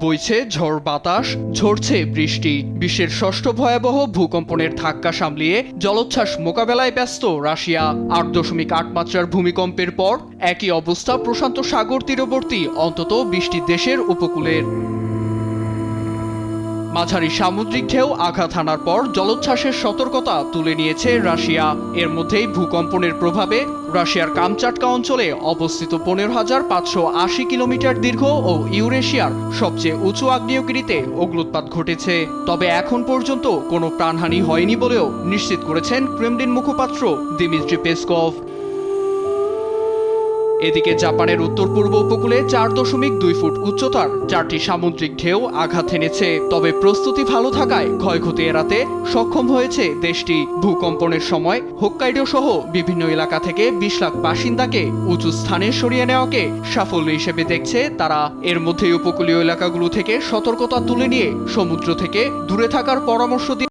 বইছে ঝড় বাতাস, ঝরছে বৃষ্টি। বিশ্বের ষষ্ঠ ভয়াবহ ভূকম্পনের ধাক্কা সামলিয়ে জলোচ্ছ্বাস মোকাবেলায় ব্যস্ত রাশিয়া। আট দশমিক আট মাত্রার ভূমিকম্পের পর একই অবস্থা প্রশান্ত সাগর তীরবর্তী, অন্তত বিশটি দেশের উপকূলের। মাঝারি সামুদ্রিক ঢেউ আঘাত হানার পর জলোচ্ছ্বাসের সতর্কতা তুলে নিয়েছে রাশিয়া। এর মধ্যেই ভূকম্পনের প্রভাবে রাশিয়ার কামচাটকা অঞ্চলে অবস্থিত পনেরো হাজার পাঁচশো আশি কিলোমিটার দীর্ঘ ও ইউরেশিয়ার সবচেয়ে উঁচু আগ্নেয়গিরিতে অগ্নুৎপাত ঘটেছে। তবে এখন পর্যন্ত কোনো প্রাণহানি হয়নি বলেও নিশ্চিত করেছেন ক্রেমলিন মুখপাত্র দিমিত্রি পেসকভ। এদিকে জাপানের উত্তর পূর্ব উপকূলে চার দশমিক দুই ফুট উচ্চতার চারটি সামুদ্রিক ঢেউ আঘাত এনেছে তবে প্রস্তুতি ভালো থাকায় ক্ষয়ক্ষতি এড়াতে সক্ষম হয়েছে দেশটি। ভূকম্পনের সময় হোক্কাইডো সহ বিভিন্ন এলাকা থেকে বিশ লাখ বাসিন্দাকে উঁচু স্থানে সরিয়ে নেওয়াকে সাফল্য হিসেবে দেখছে তারা। এর মধ্যে উপকূলীয় এলাকাগুলো থেকে সতর্কতা তুলে নিয়ে সমুদ্র থেকে দূরে থাকার পরামর্শ দিয়ে